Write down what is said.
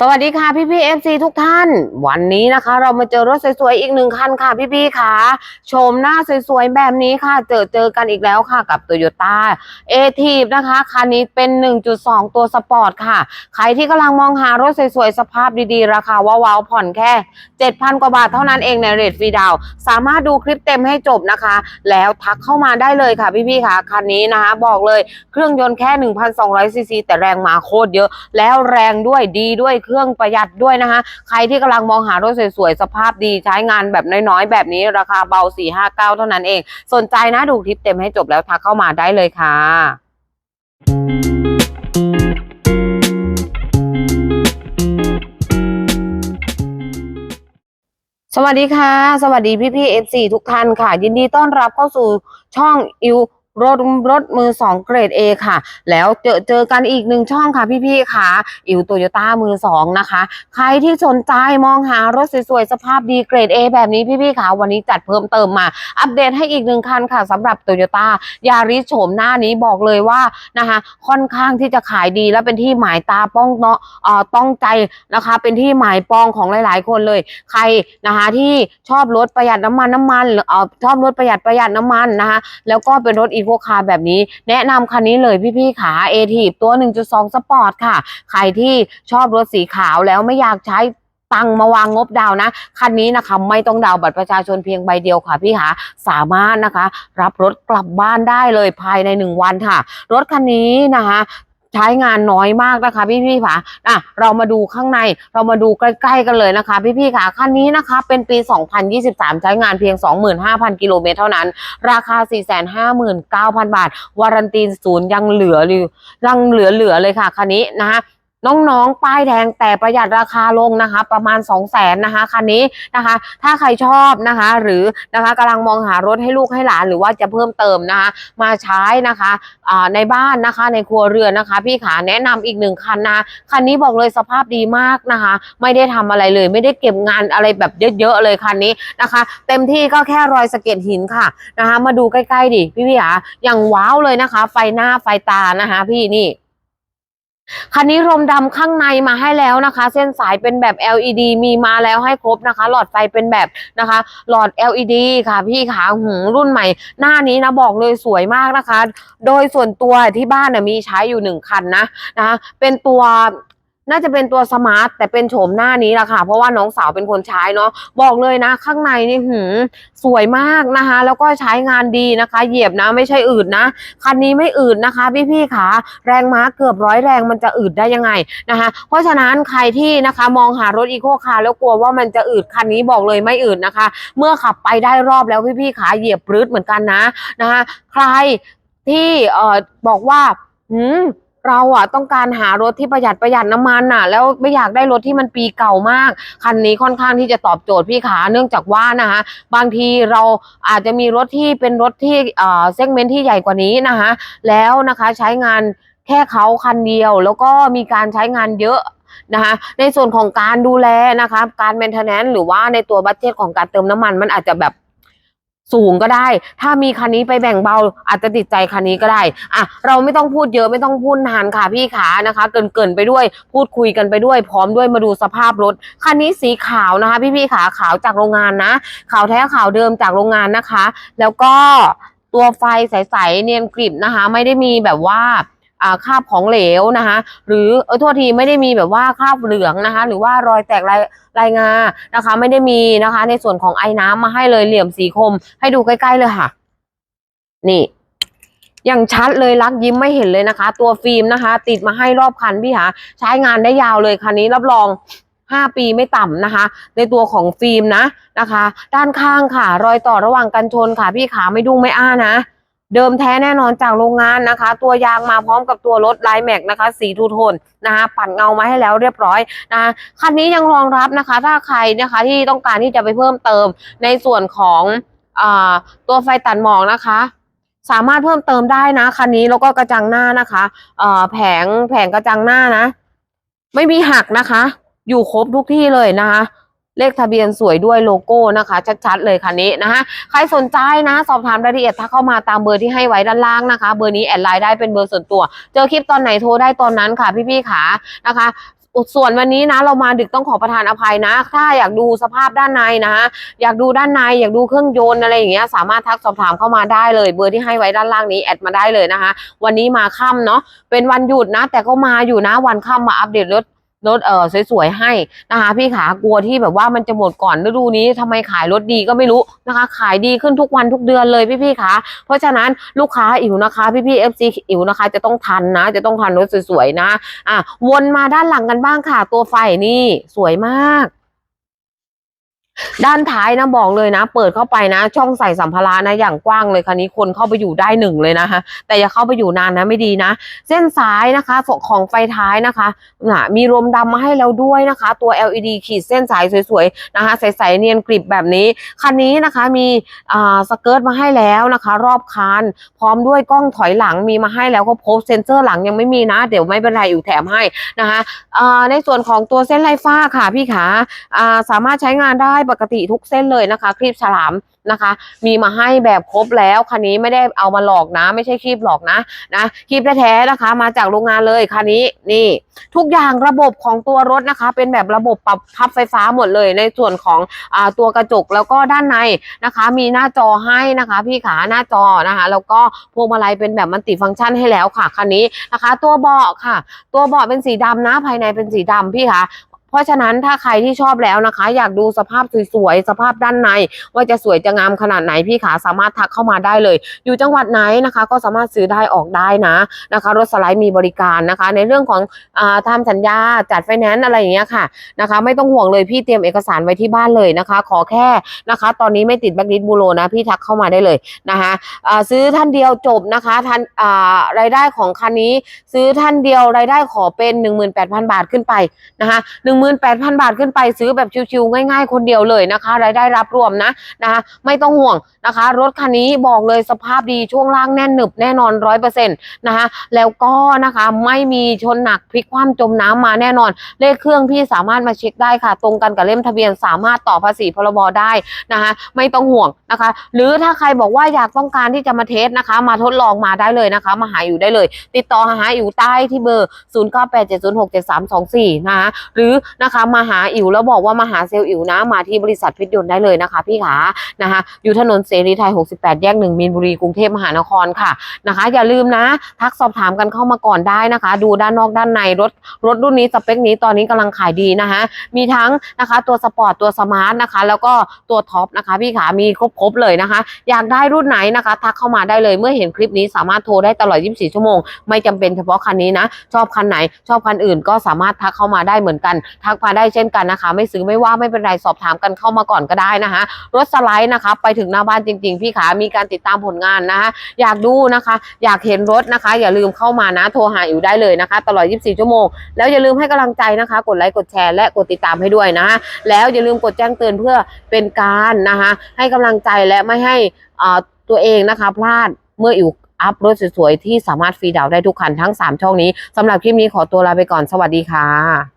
สวัสดีค่ะพี่พี่เอฟซีทุกท่าน วันนี้นะคะ เรามาเจอรถสวยๆอีกหนึ่งคันค่ะพี่พี่ค่ะโฉมหน้าสวยๆแบบนี้ค่ะ เจอเจอกันอีกแล้วค่ะกับ Toyota a t i v นะคะคันนี้เป็น 1.2 ตัวสปอร์ตค่ะ ใครที่กำลังมองหารถสวยๆสภาพดีๆ ราคาว้าวๆผ่อนแค่ 7,000 กว่าบาทเท่านั้นเองในเรทฟรีดาวสามารถดูคลิปเต็มให้จบนะคะ แล้วทักเข้ามาได้เลยค่ะพี่พี่ค่ะคันนี้นะคะ บอกเลยเครื่องยนต์แค่ 1,200ซีซีแต่แรงมาโคตรเยอะ แล้วแรงด้วยดีด้วยเครื่องประหยัดด้วยนะคะ ใครที่กำลังมองหารถสวยๆ สภาพดีใช้งานแบบน้อยๆ แบบนี้ราคาเบา 459 เท่านั้นเอง สนใจนะดูคลิปเต็มให้จบแล้วทักเข้ามาได้เลยค่ะ สวัสดีค่ะ สวัสดีพี่พี่เอฟซีทุกท่านค่ะ ยินดีต้อนรับเข้าสู่ช่องอิว รถรถมือสองเกรด A ค่ะ แล้วเจอเจอกันอีกหนึ่งช่องค่ะพี่ๆค่ะ อิวโตโยต้ามือสองนะคะ ใครที่สนใจมองหารถสวยๆ สภาพดีเกรด A แบบนี้พี่ๆค่ะ วันนี้จัดเพิ่มเติมมา อัปเดตให้อีกหนึ่งคันค่ะสำหรับโตโยต้ายาริสโฉมหน้านี้บอกเลยว่านะคะค่อนข้างที่จะขายดีและเป็นที่หมายตาป้องเนาะเอ่อต้องใจนะคะ เป็นที่หมายปองของหลายๆ คนเลย ใครนะคะที่ชอบรถประหยัดน้ำมันน้ำมันหรือเอ่อชอบรถประหยัดประหยัดน้ำมันนะคะแล้วก็เป็นรถอีโคคาร์แบบนี้ แนะนำคันนี้เลยพี่ๆขาเอทีตัว 1.2 สปอร์ตค่ะ ใครที่ชอบรถสีขาวแล้วไม่อยากใช้ตังค์มาวางงบดาวนะ คันนี้นะคะไม่ต้องดาวบัตรประชาชนเพียงใบเดียวค่ะพี่หาสามารถนะคะ รับรถกลับบ้านได้เลยภายในหนึ่งวันค่ะ รถคันนี้นะคะ ใช้งานน้อยมากนะคะ พี่พี่ๆค่ะอะเรามาดูข้างในเรามาดูใกล้ๆกันเลยนะคะ พี่พี่ๆค่ะคันนี้นะคะเป็นปี 2023 ใช้งานเพียง 25,000 กิโลเมตรเท่านั้น ราคา 459,000 บาท วารันตีศูนย์ยังเหลืออยู่ยังเหลือๆเลยค่ะคันนี้นะคะ น้องๆ ป้ายแดงแต่ประหยัดราคาลงนะคะ ประมาณ 2 0 0 0 0นนะคะคันนี้นะคะ ถ้าใครชอบนะคะ หรือนะคะกำลังมองหารถให้ลูกให้หลานหรือว่าจะเพิ่มเติมนะคะ มาใช้นะคะในบ้านนะคะในครัวเรือนนะคะ พี่ขาแนะนำอีกหนึ่งคันนะคันนี้บอกเลยสภาพดีมากนะคะ ไม่ได้ทำอะไรเลย ไม่ได้เก็บงานอะไรแบบเยอะๆเลยคันนี้นะคะ เต็มที่ก็แค่รอยสะเก็ดหินค่ะนะคะ มาดูใกล้ๆดิพี่พี่ขาอย่างว้าวเลยนะคะ ไฟหน้าไฟตานะคะ พี่นี่ คันนี้รมดำข้างในมาให้แล้วนะคะ เส้นสายเป็นแบบ LED มีมาแล้วให้ครบนะคะ หลอดไฟเป็นแบบนะคะ หลอด LED ค่ะ พี่ขาหูรุ่นใหม่ หน้านี้นะบอกเลยสวยมากนะคะ โดยส่วนตัวที่บ้านนะมีใช้อยู่หนึ่งคันนะนะคะเป็นตัว น่าจะเป็นตัวสมาร์ทแต่เป็นโฉมหน้านี้แหละค่ะ เพราะว่าน้องสาวเป็นคนใช้เนาะบอกเลยนะ ข้างในนี่หืมสวยมากนะคะ แล้วก็ใช้งานดีนะคะ เหยียบนะไม่ใช่อืดนะ คันนี้ไม่อืดนะคะ พี่ๆขาแรงม้าเกือบร้อยแรงมันจะอืดได้ยังไงนะคะ เพราะฉะนั้นใครที่นะคะมองหารถอีโคคาร์แล้วกลัวว่ามันจะอืดคันนี้บอกเลยไม่อืดนะคะ เมื่อขับไปได้รอบแล้วพี่ๆขาเหยียบปรื้ดเหมือนกันนะนะคะ ใครที่เอ่อบอกว่าหืม เราอะต้องการหารถที่ประหยัดประหยัดน้ำมันน่ะ แล้วไม่อยากได้รถที่มันปีเก่ามาก คันนี้ค่อนข้างที่จะตอบโจทย์พี่ขาเนื่องจากว่านะคะบางทีเราอาจจะมีรถที่เป็นรถที่เอ่อเซกเมนต์ที่ใหญ่กว่านี้นะคะแล้วนะคะใช้งานแค่เขาคันเดียว แล้วก็มีการใช้งานเยอะนะคะในส่วนของการดูแลนะคะการ maintenance หรือว่าในตัวบัตเจตของการเติมน้ำมันมันอาจจะแบบ สูงก็ได้ ถ้ามีคันนี้ไปแบ่งเบา อาจจะติดใจคันนี้ก็ได้อะเราไม่ต้องพูดเยอะไม่ต้องพูดนานค่ะพี่ขานะคะ เกินเกินๆไปด้วยพูดคุยกันไปด้วย พร้อมด้วยมาดูสภาพรถคันนี้สีขาวนะคะ พี่พี่ๆขาขาวจากโรงงานนะ ขาวแท้ขาวเดิมจากโรงงานนะคะ แล้วก็ตัวไฟใสๆเนียนกริบนะคะ ไม่ได้มีแบบว่า คราบของเหลวนะคะ หรือเออโทษทีไม่ได้มีแบบว่าคราบเหลืองนะคะ หรือว่ารอยแตกลายลายงานะคะ ไม่ได้มีนะคะ ในส่วนของไอ้น้ำมาให้เลยเหลี่ยมสีคม ให้ดูใกล้ ๆเลยค่ะ นี่อย่างชัดเลยรักยิ้มไม่เห็นเลยนะคะ ตัวฟิล์มนะคะ ติดมาให้รอบคันพี่หาใช้งานได้ยาวเลยคันนี้รับรองห้าปีไม่ต่ำนะคะ ในตัวของฟิล์มนะนะคะ ด้านข้างค่ะ รอยต่อระหว่างกันชนค่ะ พี่ขาไม่ดุ้งไม่อ้านะ เดิมแท้แน่นอนจากโรงงานนะคะ ตัวยางมาพร้อมกับตัวรถไลแม็กนะคะสีทูโทนนะคะปั่นเงามาให้แล้วเรียบร้อยนะคะคันนี้ยังรองรับนะคะ ถ้าใครนะคะที่ต้องการที่จะไปเพิ่มเติมในส่วนของอตัวไฟตัดหมอกนะคะ สามารถเพิ่มเติมได้นะคันนี้แล้วก็กระจังหน้านะคะแผงแผงกระจังหน้านะ ไม่มีหักนะคะ อยู่ครบทุกที่เลยนะคะ เลขทะเบียนสวยด้วยโลโก้นะคะ ชัดๆเลยคันนี้นะคะใครสนใจนะ สอบถามรายละเอียดถ้าเข้ามาตามเบอร์ที่ให้ไว้ด้านล่างนะคะ เบอร์นี้แอดไลน์ได้เป็นเบอร์ส่วนตัว เจอคลิปตอนไหนโทรได้ตอนนั้นค่ะ พี่ๆขานะคะส่วนวันนี้นะเรามาดึกต้องขอประทานอภัยนะ ถ้าอยากดูสภาพด้านในนะอยากดูด้านในอยากดูเครื่องยนต์อะไรอย่างเงี้ยสามารถทักสอบถามเข้ามาได้เลย เบอร์ที่ให้ไว้ด้านล่างนี้แอดมาได้เลยนะคะ วันนี้มาค่ำเนาะเป็นวันหยุดนะ แต่ก็มาอยู่นะวันค่ำมาอัปเดตรถ รถเออสวยๆให้นะคะพี่ขากลัวที่แบบว่ามันจะหมดก่อนฤดูนี้ทำไมขายรถดีก็ไม่รู้นะคะ ขายดีขึ้นทุกวันทุกเดือนเลยพี่ๆคะเพราะฉะนั้นลูกค้าอิ๋วนะคะ พี่ๆ FC อิ๋วนะคะ จะต้องทันนะ จะต้องทันรถสวยๆนะอะวนมาด้านหลังกันบ้างค่ะ ตัวไฟนี่สวยมาก ด้านท้ายนะบอกเลยนะ เปิดเข้าไปนะ ช่องใส่สัมภาระนะอย่างกว้างเลยคันนี้คนเข้าไปอยู่ได้หนึ่งเลยนะคะแต่อย่าเข้าไปอยู่นานนะไม่ดีนะ เส้นซ้ายนะคะของไฟท้ายนะคะนะมีรมดำมาให้แล้วด้วยนะคะ ตัว LED ขีดเส้นสายสวยๆนะคะใสๆเนียนกริบแบบนี้คันนี้นะคะมีสเกิร์ตมาให้แล้วนะคะ รอบคานพร้อมด้วยกล้องถอยหลังมีมาให้แล้วก็พบเซนเซอร์หลังยังไม่มีนะ เดี๋ยวไม่เป็นไรอยู่แถมให้นะคะในส่วนของตัวเส้นไล่ฟ้าค่ะพี่ขาสามารถใช้งานได้ปกติทุกเส้นเลยนะคะครีบฉลามนะคะ มีมาให้แบบครบแล้วคันนี้ไม่ได้เอามาหลอกนะ ไม่ใช่ครีบหลอกนะนะครีบแท้ๆนะคะ มาจากโรงงานเลยคันนี้นี่ ทุกอย่างระบบของตัวรถนะคะ เป็นแบบระบบปรับพับไฟฟ้าหมดเลย ในส่วนของอตัวกระจกแล้วก็ด้านในนะคะ มีหน้าจอให้นะคะ พี่ขาหน้าจอนะคะ แล้วก็พวงมาลัยเป็นแบบมัลติฟังก์ชันให้แล้วค่ะคันนี้นะคะ ตัวเบาะค่ะ ตัวเบาะเป็นสีดำนะภายในเป็นสีดำพี่คะ เพราะฉะนั้นถ้าใครที่ชอบแล้วนะคะ อยากดูสภาพสวยๆสภาพด้านใน ว่าจะสวยจะงามขนาดไหนพี่ขาสามารถทักเข้ามาได้เลย อยู่จังหวัดไหนนะคะ ก็สามารถซื้อได้ออกได้นะนะคะ รถสไลด์มีบริการนะคะ ในเรื่องของอาทำสัญญาจัดไฟแนนซ์อะไรอย่างเงี้ยค่ะนะคะ ไม่ต้องห่วงเลยพี่เตรียมเอกสารไว้ที่บ้านเลยนะคะ ขอแค่นะคะ ตอนนี้ไม่ติดแบล็คลิสต์บูโรนะพี่ทักเข้ามาได้เลยนะคะซื้อท่านเดียวจบนะคะท่านรายได้ของคันนี้ ซื้อท่านเดียวรายได้ขอเป็น 18,000 บาทขึ้นไปนะคะ18,000 บาทขึ้นไปซื้อแบบชิวๆง่าย ๆ คนเดียวเลยนะคะ รายได้รับรวมนะนะคะ ไม่ต้องห่วงนะคะ รถคันนี้บอกเลยสภาพดีช่วงล่างแน่นหนึบแน่นอนร้อยเปอร์เซ็นต์นะคะแล้วก็นะคะไม่มีชนหนักพลิกคว่ำจมน้ำมาแน่นอน เลขเครื่องพี่สามารถมาเช็คได้ค่ะ ตรงกันกับเล่มทะเบียนสามารถต่อภาษีพรบได้นะคะ ไม่ต้องห่วงนะคะ หรือถ้าใครบอกว่าอยากต้องการที่จะมาเทสนะคะ มาทดลองมาได้เลยนะคะ มาหาอยู่ได้เลย ติดต่อหาอยู่ใต้ที่เบอร์ 0 9 8 7 0 6 7 3 2 4 นะคะหรือนะคะ มาหาอิ๋วแล้วบอกว่ามาหาเซลล์อิ๋วนะมาที่บริษัทพิทยนต์ได้เลยนะคะ พี่ขานะคะ อยู่ถนนเสรีไทย 68 แยก1มีนบุรีกรุงเทพมหานครค่ะนะคะ อย่าลืมนะ ทักสอบถามกันเข้ามาก่อนได้นะคะ ดูด้านนอกด้านในรถรถรุ่นนี้สเปคนี้ตอนนี้กำลังขายดีนะคะมีทั้งนะคะตัวสปอร์ตตัวสมาร์ทนะคะ แล้วก็ตัวท็อปนะคะ พี่ขามีครบๆเลยนะคะ อยากได้รุ่นไหนนะคะ ทักเข้ามาได้เลยเมื่อเห็นคลิปนี้สามารถโทรได้ตลอด 24 ชั่วโมง ไม่จำเป็นเฉพาะคันนี้นะ ชอบคันไหน ชอบคันอื่นก็สามารถทักเข้ามาได้เหมือนกันทักมาได้เช่นกันนะคะ ไม่ซื้อไม่ว่าไม่เป็นไรสอบถามกันเข้ามาก่อนก็ได้นะคะ รถสไลด์นะคะ ไปถึงหน้าบ้านจริง ๆ พี่ขามีการติดตามผลงานนะคะอยากดูนะคะ อยากเห็นรถนะคะ อย่าลืมเข้ามานะโทรหาอยู่ได้เลยนะคะ ตลอด 24 ชั่วโมง แล้วอย่าลืมให้กำลังใจนะคะ กดไลค์กดแชร์และกดติดตามให้ด้วยนะะแล้วอย่าลืมกดแจ้งเตือนเพื่อเป็นการนะคะให้กำลังใจและไม่ให้ตัวเองนะคะพลาดเมื่ออยู่อัพรถสวยๆที่สามารถฟรีดาวน์ได้ทุกคันทั้ง 3 ช่องนี้สำหรับคลิปนี้ขอตัวลาไปก่อนสวัสดีค่ะ